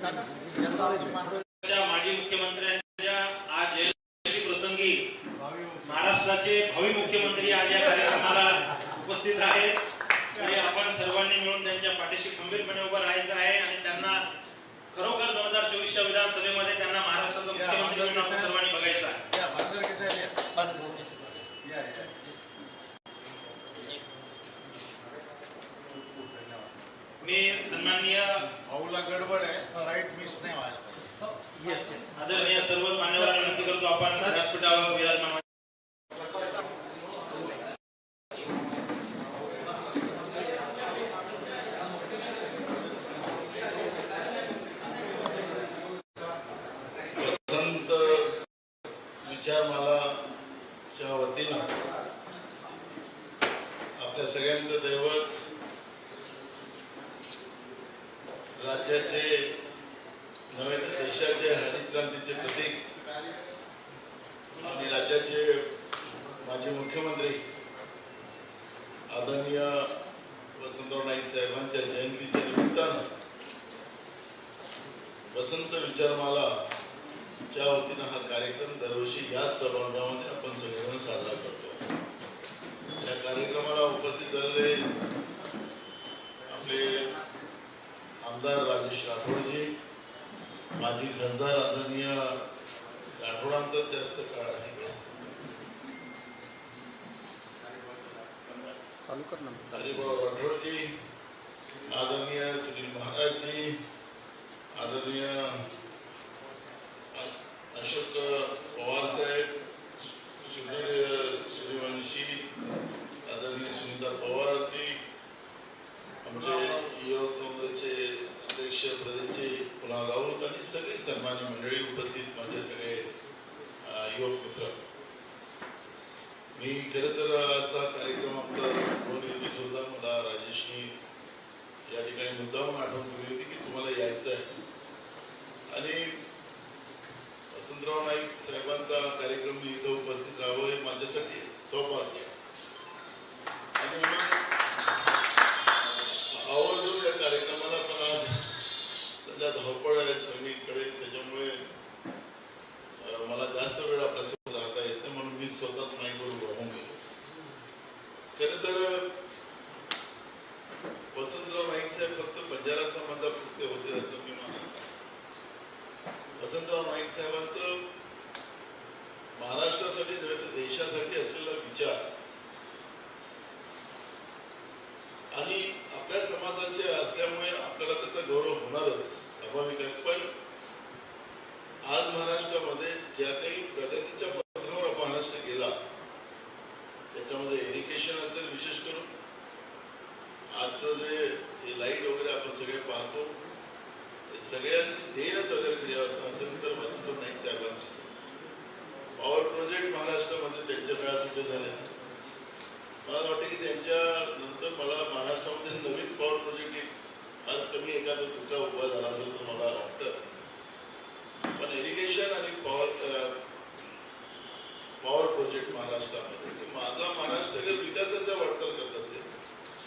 च्या माजी मुख्यमंत्र्यांच्या आज जयंती प्रसंगी महाराष्ट्राचे भावी मुख्यमंत्री आज या कार्यक्रमाला उपस्थित आहेत आणि आपण सर्वांनी मिळून त्यांच्या पाठीशी खंबीरपणे उभं राहायचं आहे आणि त्यांना खरोखर दोन हजार चोवीसच्या विधानसभेमध्ये त्यांना महाराष्ट्राचा मुख्यमंत्री म्हणून आपण सर्वांनी बघायचं आहे मी सन्माननीय भाऊला गडबड आहे राईट मिस नाही व्हायला पाहिजे. आदरणीय सर्व मान्यवरांना विनंती करतो आपण व्यासपीठावर विराजमान स्वाभाविकच. पण आज महाराष्ट्रामध्ये ज्या काही प्रगतीच्या पथावर महाराष्ट्र गेला त्याच्यामध्ये एज्युकेशन असेल विशेष करून आजचं जे हे लाइट वगैरे आपण सगळे पाहतो हे सगळ्यांची देणच अगर क्रियावर्तन असेल तर वसंत नाईक साहेबांची पॉवर प्रोजेक्ट महाराष्ट्रामध्ये त्यांच्या काळात उभे झाले मला असं वाटतं की त्यांच्या नंतर मला महाराष्ट्रामध्ये नवीन पॉवर प्रोजेक्ट एक आज कमी एखादा तुका उभा झाला असेल तर मला वाटतं पण एज्युकेशन आणि पॉवर पॉवर प्रोजेक्ट महाराष्ट्रामध्ये. की माझा महाराष्ट्र जर विकासाचा वाटचाल करत असेल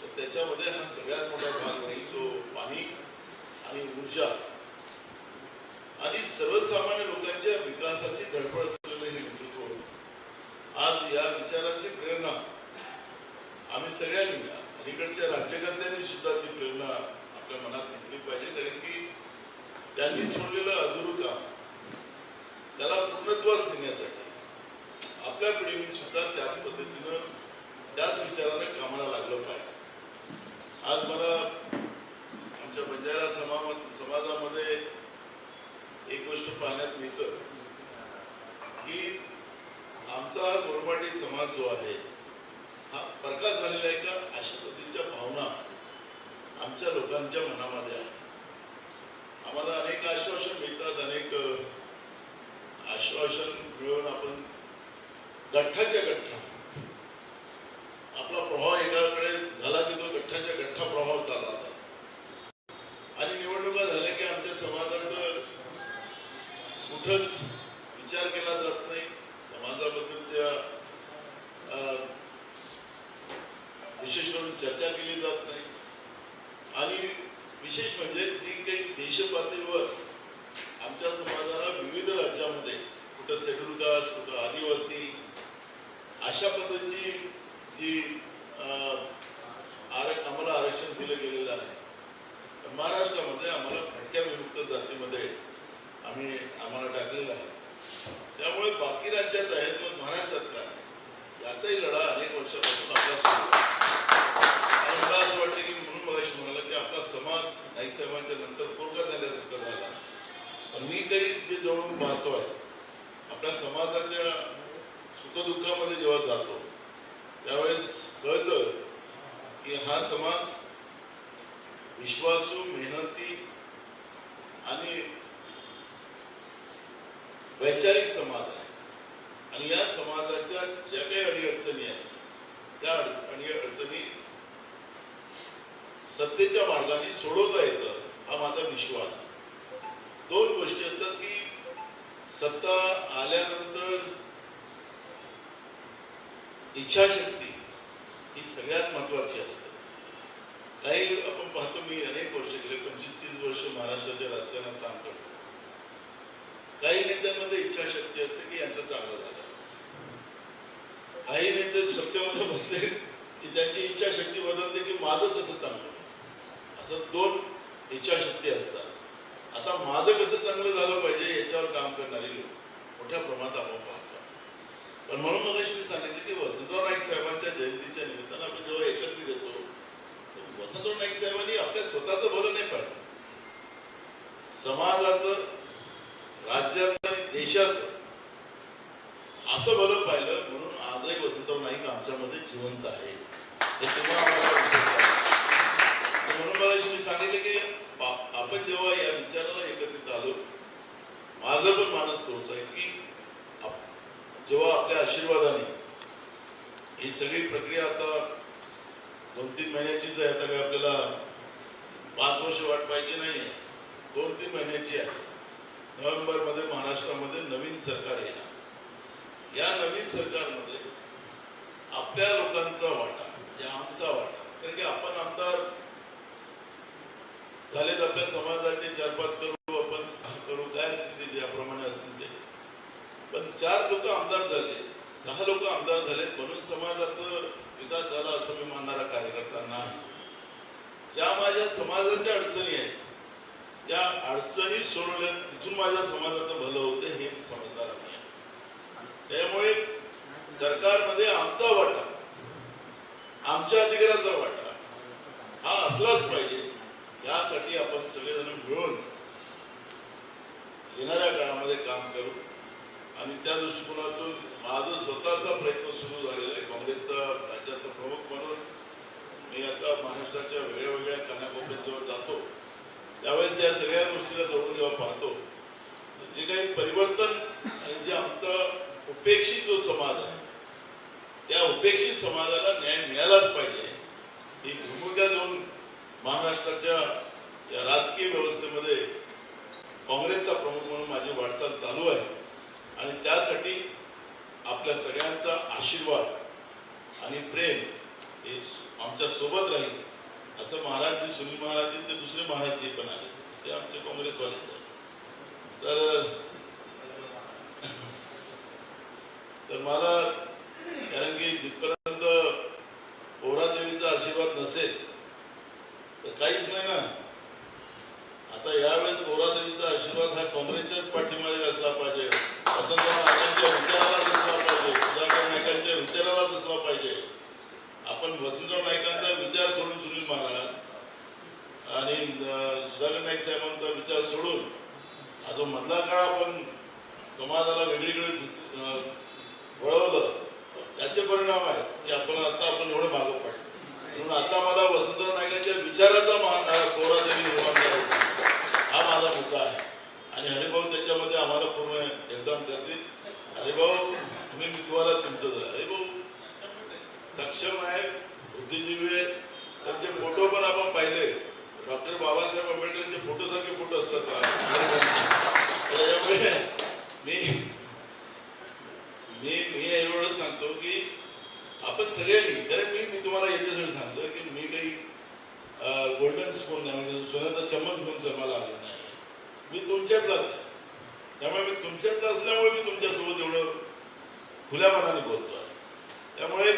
तर त्याच्यामध्ये हा सगळ्यात मोठा भाग होईल तो पाणी आणि ऊर्जा. आणि सर्वसामान्य लोकांच्या विकासाची धडपड असलेलं हे नेतृत्व आज या विचाराची प्रेरणा आम्ही सगळ्यांनी अलीकडच्या राज्यकर्त्यांनी सुद्धा ती प्रेरणा आपल्या मनात घेतली पाहिजे कारण की त्यांनी सोडलेलं अधुरू काम त्याला पूर्णत्वास नेण्यासाठी आपल्या पिढीने सुद्धा त्याच पद्धतीनं त्याच विचाराने कामाला लागलं पाहिजे. आज मला आमच्या बंजारा समा समाजामध्ये एक गोष्ट पाहण्यात मिळतं की आमचा गोरमाटी समाज जो आहे हा प्रकाश झालेला आहे का? अशा पद्धतीच्या भावना आमच्या लोकांच्या मनामध्ये आहे. आम्हाला अनेक आश्वासन मिळतात अनेक आश्वासन मिळवून आपण गठ्ठाच्या गठ्ठा. आपला प्रभाव एकाकडे झाला की तो गठ्ठाच्या गठ्ठा प्रभाव चालला आणि निवडणुका झाल्या की आमच्या समाजाचं कुठंच विचार केला जात नाही. समाजाबद्दलच्या विशेष करून चर्चा केली जात नाही. आणि विशेष म्हणजे जी काही देश पातळीवर आमच्या समाजाला विविध राज्यामध्ये कुठं शेड्यूल कास्ट कुठं आदिवासी अशा पद्धतीची जी आम्हाला आरक्षण दिलं गेलेलं आहे. तर महाराष्ट्रामध्ये आम्हाला भटक्या विमुक्त जातीमध्ये आम्ही आम्हाला टाकलेलं आहे. त्यामुळे बाकी राज्यात आहेत पण महाराष्ट्रात काय? याचाही लढा अनेक वर्षापासून आपला सुरू आणि मला असं वाटतं की म्हणून मला म्हणाला की आपला समाज नाईक साहेबांच्या नंतर पोरका झाल्यासारखा झाला. पण मी काही जे जवळून पाहतो आहे आपल्या समाजाच्या सुखदुःखामध्ये जेव्हा जातो त्यावेळेस कळतं की हा समाज विश्वासू मेहनती आणि वैचारिक समाज आहे. आणि या समाजाच्या ज्या काही अडीअडचणी आहेत त्या आणि अडचणी सत्तेच्या मार्गाने सोडवता येतं हा माझा विश्वास दोन गोष्टी असतात की सत्ता आल्यानंतर इच्छाशक्ती ही सगळ्यात महत्वाची असते. काही आपण पाहतो मी अनेक वर्ष गेले पंचवीस तीस वर्ष महाराष्ट्राच्या राजकारणात काम करतो. काही नेत्यांमध्ये इच्छाशक्ती असते की यांचं चांगलं झालं. काही नेते सत्तेमध्ये बसले की त्यांची इच्छाशक्ती बदलते की माझं कसं चांगलं असं दोन इच्छाशक्ती असतात. आता माझं कसं चांगलं झालं पाहिजे याच्यावर काम करणारी लोक मोठ्या प्रमाणात आपण पाहतो. पण म्हणून मग मी सांगितलं की वसंतराव नाईक साहेबांच्या जयंतीच्या निमित्तानं आपण जेव्हा एकत्रित येतो वसंतराव नाईक साहेबांनी आपल्या स्वतःचं भलं नाही पाहिजे समाजाचं राज्याचं आणि देशाचं असं भलं पाहिलं म्हणून आजही वसंतराव नाईक आमच्यामध्ये जिवंत आहे तुम्हाला म्हणून मला मी सांगितलं की आपण जेव्हा या विचाराला एकत्रित आलो माझं पण मानस तोच आहे की जेव्हा आपल्या आशीर्वादाने ही सगळी प्रक्रिया आता दोन तीन महिन्याचीच आहे आता काय आपल्याला पाच वर्ष वाट पाहिजे नाही दोन तीन महिन्याची आहे. नोव्हेंबरमध्ये महाराष्ट्रामध्ये नवीन सरकार येणार. या नवीन सरकारमध्ये आपल्या लोकांचा वाटा म्हणजे आमचा वाटा कारण की आपण आमदार झालेत आपल्या समाजाचे चार पाच करोड आपण सहा करू काय असतील ते ज्याप्रमाणे असतील ते पण चार लोक आमदार झाले. सहा लोक आमदार झालेत. म्हणून समाजाचं विकास झाला असं मी मानणारा कार्यकर्ता नाही. ज्या माझ्या समाजाच्या अडचणी आहेत त्या अडचणी सोडवल्या तिथून माझ्या समाजाचं भलं होतं हे मी समजणार नाही. त्यामुळे सरकारमध्ये आमचा वाटा आमच्या अधिकाराचा वाटा हा असलाच पाहिजे. यासाठी आपण सगळेजण मिळून येणाऱ्या काळामध्ये काम करू. आणि त्या दृष्टिकोनातून माझा स्वतःचा प्रयत्न सुरू झालेला आहे. काँग्रेसचा राज्याचा प्रमुख म्हणून मी आता महाराष्ट्राच्या वेगळ्या वेगळ्या कानाकोपऱ्यात जेव्हा जातो. त्यावेळेस या सगळ्या गोष्टीला जोडून जेव्हा पाहतो जे काही परिवर्तन आणि जे आमचा उपेक्षित जो समाज आहे त्या उपेक्षित समाजाला न्याय मिळालाच पाहिजे. ही भूमिका घेऊन महाराष्ट्राच्या या राजकीय व्यवस्थेमध्ये काँग्रेसचा प्रमुख म्हणून माझी वाटचाल चालू आहे. आणि त्यासाठी आपल्या सगळ्यांचा आशीर्वाद आणि प्रेम हे आमच्यासोबत राहील. असं महाराजजी सुनील महाराज ते दुसरे महाराजजी पण आले. ते आमचे काँग्रेसवालेच आहेत तर तर मला कारण की जिथपर्यंत पोहरादेवीचा आशीर्वाद नसेल तर काहीच नाही ना. आता यावेळेस पोहरादेवीचा आशीर्वाद हा काँग्रेसच्याच पाठीमागे असला पाहिजे. वसंत नाईकांच्या विचाराला असला पाहिजे सुधाकर नायकांच्या विचारालाच असला पाहिजे आपण वसंतराव नायकांचा विचार सोडून सुनील महाराज आणि सुधाकर नाईक साहेबांचा विचार सोडून हा जो मधला काळ आपण समाजाला वेगळीकडे अं, वळवलं त्याचे परिणाम आहेत की आपण आता आपण एवढं मागं पाहिजे म्हणून आता मला वसंतराव नायकांच्या विचाराचा कोरा त्यांनी निर्माण करायचा हा माझा मुद्दा आहे भाऊ त्याच्यामध्ये आम्हाला पूर्ण योगदान करतील. भाऊ तुम्ही मी तुम्हाला तुमचं हरिभाऊ सक्षम आहे बुद्धिजीवी आहे. त्यांचे फोटो पण आपण पाहिले. डॉक्टर बाबासाहेब आंबेडकरांचे फोटो सारखे फोटो असतात त्याच्यामुळे मी मी मी एवढं सांगतो की आपण सगळ्यांनी कारण मी मी तुम्हाला याच्यासाठी सांगतो की मी काही गोल्डन स्पून म्हणजे सोन्याचा चम्मच म्हणून जन्माला आलो नाही. मी तुमच्यातलाच आहे. त्यामुळे मी तुमच्यात असल्यामुळे मी तुमच्यासोबत एवढं खुल्या मनाने बोलतो आहे त्यामुळे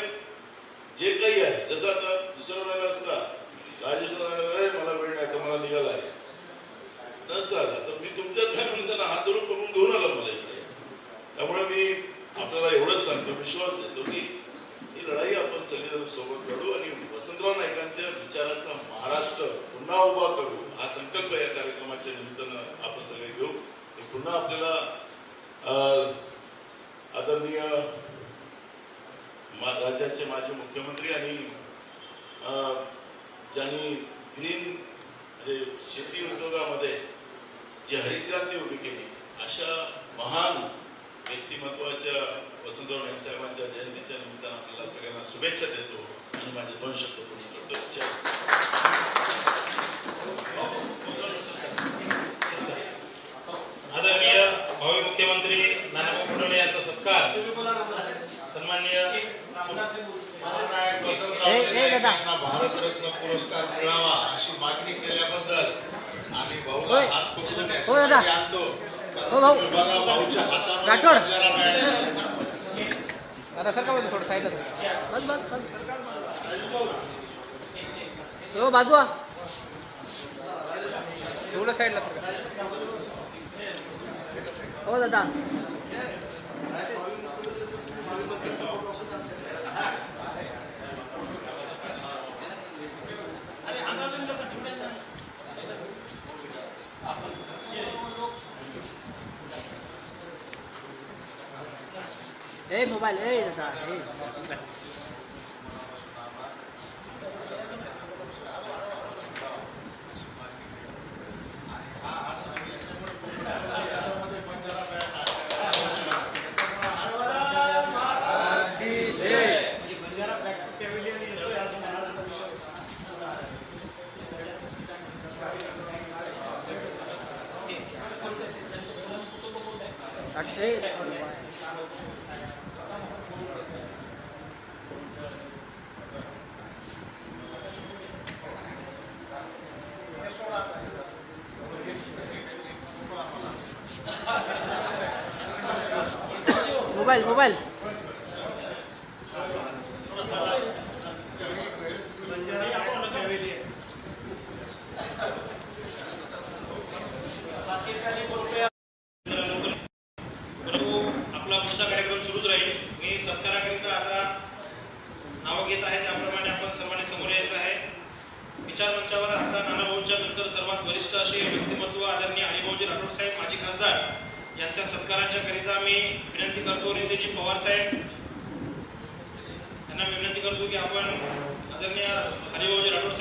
जे काही आहे जसं आता दुसरं वेळेला असता राजेश मला वेळ नाही तर मला निघाला आहे. तसं आला तर मी तुमच्यात आहे म्हणून त्यांना हात धरून पकडून घेऊन आलो मला इकडे. त्यामुळे मी आपल्याला एवढंच सांगतो विश्वास देतो की ही लढाई आपण सगळेजण सोबत लढू आणि वसंतराव नाईकांच्या विचाराचा महाराष्ट्र पुन्हा उभा करू हा संकल्प या कार्यक्रमाच्या निमित्तानं आपण सगळे घेऊ. पुन्हा आपल्याला अं, आदरणीय राज्याचे माजी मुख्यमंत्री आणि अं, ज्यांनी ग्रीन म्हणजे शेती उद्योगामध्ये जी हरितक्रांती उभी केली अशा महान व्यक्तिमत्वाच्या वसंतराव नाईक साहेबांच्या जयंतीच्या निमित्तानं आपल्याला सगळ्यांना शुभेच्छा देतो आणि माझे दोन शब्द पूर्ण करतो जय आदरणीय भावी मुख्यमंत्री नानाभाऊ सत्कार सन्माननीय बाळासाहेब वसंतराव यांना भारतरत्न पुरस्कार मिळावा अशी मागणी केल्याबद्दल आम्ही भाऊला हात पकडून याच्यासाठी आणतो. हो. बघा भाऊच्या हातामध्ये. आता का बोलतो थोडं साईडला. बस बस बस. हो बाजू आ. थोडं साईडला हो दादा. ए मोबाईल ए दादा ए ए mobile, mobile.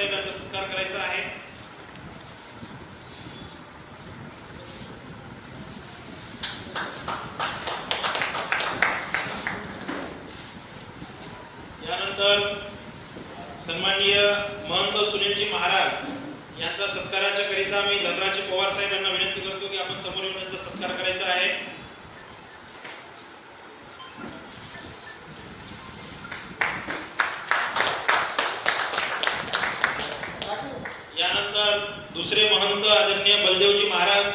हरिभाऊजी सत्कार करायचा आहे. यानंतर सन्माननीय महंत सुनीलजी महाराज यांचा सत्काराच्या करिता मी धनराजी पवार साहेब यांना विनंती करतो की आपण समोर येऊन यांचा सत्कार करायचा आहे यानंतर दुसरे महंत आदरणीय बलदेवजी महाराज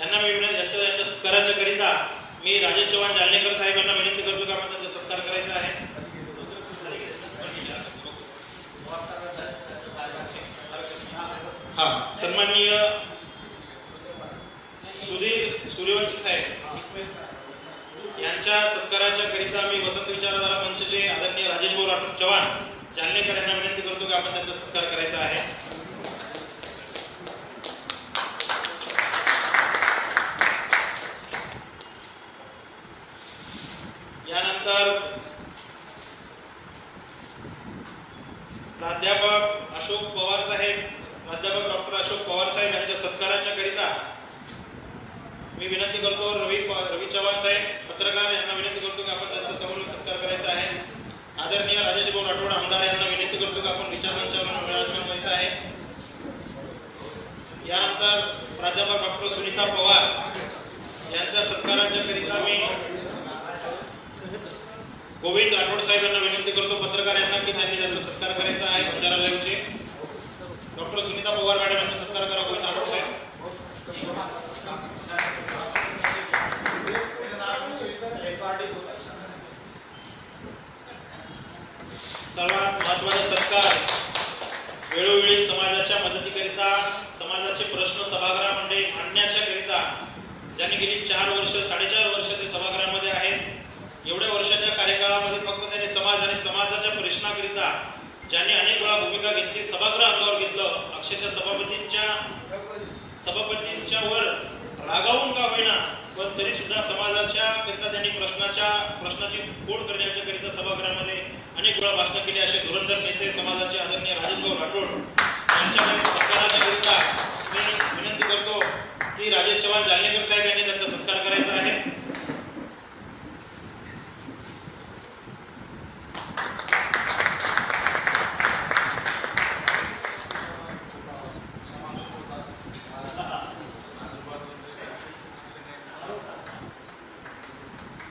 यांना मी याच्या यांच्या सत्काराच्या करिता मी राजा चव्हाण जालनेकर साहेब यांना विनंती करतो की आपण त्यांचा सत्कार करायचा आहे. हा सन्माननीय सुधीर सूर्यवंशी साहेब यांच्या सत्काराच्या करिता मी वसंत विचारधारा मंचचे आदरणीय राजेश भाऊ राठोड चव्हाण जालनेकर यांना विनंती करतो की आपण त्यांचा सत्कार करायचा आहे. यानंतर प्राध्यापक अशोक पवार साहेब प्राध्यापक डॉक्टर अशोक पवार साहेब यांच्या सत्काराच्या करिता मी विनंती करतो रवी रवी चव्हाण साहेब पत्रकार यांना विनंती करतो की आपण त्यांचा समोर सत्कार करायचा आहे. आदरणीय राजेश भाऊ राठोड आमदार यांना विनंती करतो की आपण विचारांच्या विराजमान व्हायचं आहे. यानंतर प्राध्यापक डॉक्टर सुनीता पवार यांच्या सत्काराच्या करिता मी गोविंद राठोड साहेब यांना विनंती करतो पत्रकार यांना की त्यांनी त्यांचा सत्कार करायचा आहे भंडारा लाईव्हचे डॉक्टर सुनीता पवार मॅडम यांचा सत्कार करा गोविंद राठोड साहेब. सर्वात महत्त्वाचा सत्कार वेळोवेळी समाजाच्या मदतीकरिता समाजाचे प्रश्न सभागृहामध्ये आणण्याच्या करिता ज्यांनी गेली चार वर्ष साडेचार वर्ष ते सभागृहामध्ये आहेत एवढ्या वर्षाच्या कार्यकाळामध्ये फक्त त्यांनी समाज आणि समाजाच्या प्रश्नाकरिता ज्यांनी अनेक वेळा भूमिका घेतली सभागृह अंगावर घेतलं अक्षरशः सभापतींच्या सभापतींच्या वर रागावून का होईना पण तरी सुद्धा समाजाच्या करिता त्यांनी प्रश्नाच्या प्रश्नाची फोड करण्याच्या करिता सभागृहामध्ये अनेक वेळा भाषण केली. असे धुरंधर नेते समाजाचे आदरणीय राजेंद्र राठोड यांच्याकडे करिता मी विनंती करतो की राजेश चव्हाण जालनेकर साहेब यांनी त्यांचा सत्कार करायचा आहे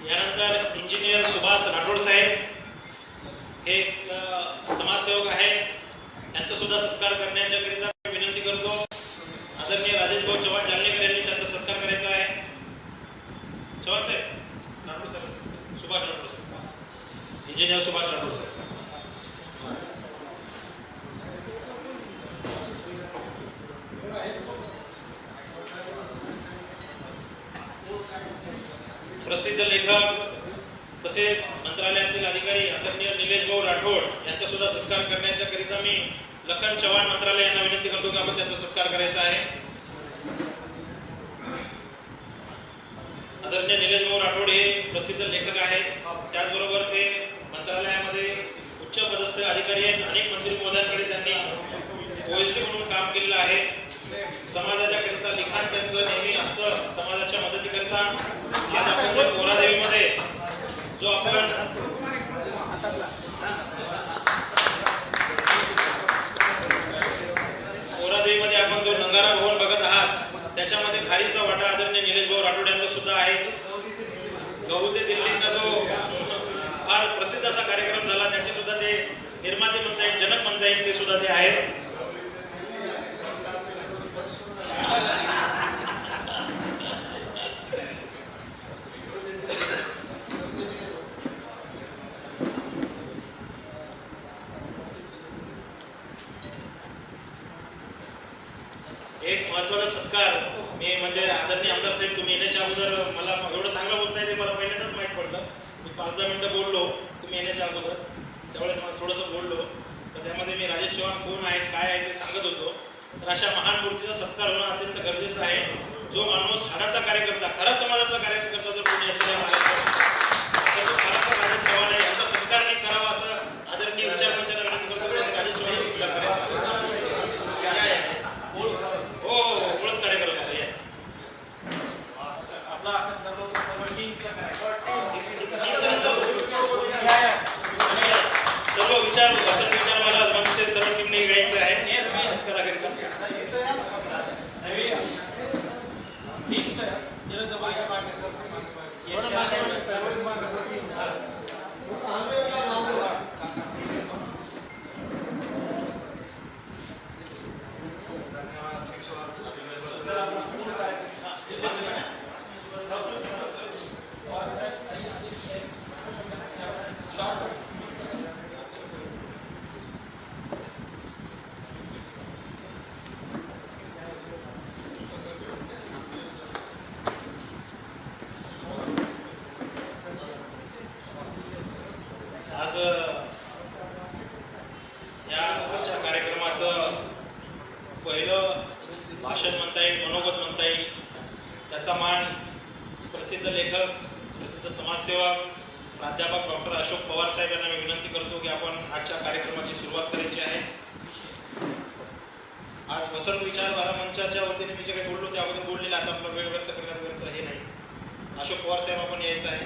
यानंतर इंजिनियर सुभाष राठोड साहेब हे एक अ, समाजसेवक आहेत यांचा सुद्धा सत्कार करण्याच्या करिता मी विनंती करतो आदरणीय राजेश भाऊ चव्हाण जालनेकर यांनी त्यांचा सत्कार करायचा आहे चव्हाण साहेब राठोड साहेब सुभाष राठोड साहेब इंजिनियर सुभाष राठोड साहेब प्रसिद्ध लेखक तसेच मंत्रालयातील अधिकारी आदरणीय निलेश भाऊ राठोड यांचा सुद्धा सत्कार करण्याच्या करिता मी लखन चव्हाण मंत्रालय यांना विनंती करतो की आपण त्यांचा सत्कार करायचा आहे. आदरणीय निलेश भाऊ राठोड हे प्रसिद्ध लेखक आहेत. त्याचबरोबर ते मंत्रालयामध्ये उच्च पदस्थ अधिकारी आहेत. अनेक मंत्री महोदयांकडे त्यांनी ओएसडी म्हणून काम केलेलं आहे. समाजाच्या करिता लिखाण त्यांचं नेहमी असतं. समाजाच्या मदतीकरता आज आपण कोरादेवीमध्ये जो आपण कोरादेवीमध्ये आपण जो नंगारा भवन बघत आहात त्याच्यामध्ये खारीचा वाटा आदरणीय निलेश भाऊ राठोड यांचा सुद्धा आहे गहू ते दिल्लीचा जो फार प्रसिद्ध असा कार्यक्रम झाला. त्याचे सुद्धा ते निर्माते म्हणता येईल जनक म्हणता येईल ते सुद्धा ते आहेत. एक महत्त्वाचा सत्कार मी म्हणजे आदरणीय आमदार साहेब तुम्ही येण्याच्या अगोदर मला एवढं चांगलं बोलताय ते मला पहिल्यांदाच माहीत पडलं. मी पाच दहा मिनिटं बोललो. तुम्ही येण्याच्या अगोदर. त्यावेळेस मला थोडंसं बोललो. तर त्यामध्ये मी राजेश चव्हाण कोण आहेत काय आहे ते सांगत होतो. तर अशा महान मूर्तीचा सत्कार होणं अत्यंत गरजेचं आहे. जो माणूस हाडाचा कार्यकर्ता खरा समाजाचा कार्यकर्ता जर कोणी असेल तर तो खराचा राजेश चव्हाण आहे. याचा सत्कार नाही करावा असं आदरणीय विचार राजेश चव्हाण हो हो हो ओळख कार्यक्रम होता या. आपला असं establish अशोक पवार साहेब आपण यायचं आहे.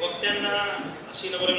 वक्त्यांना अशी नम्र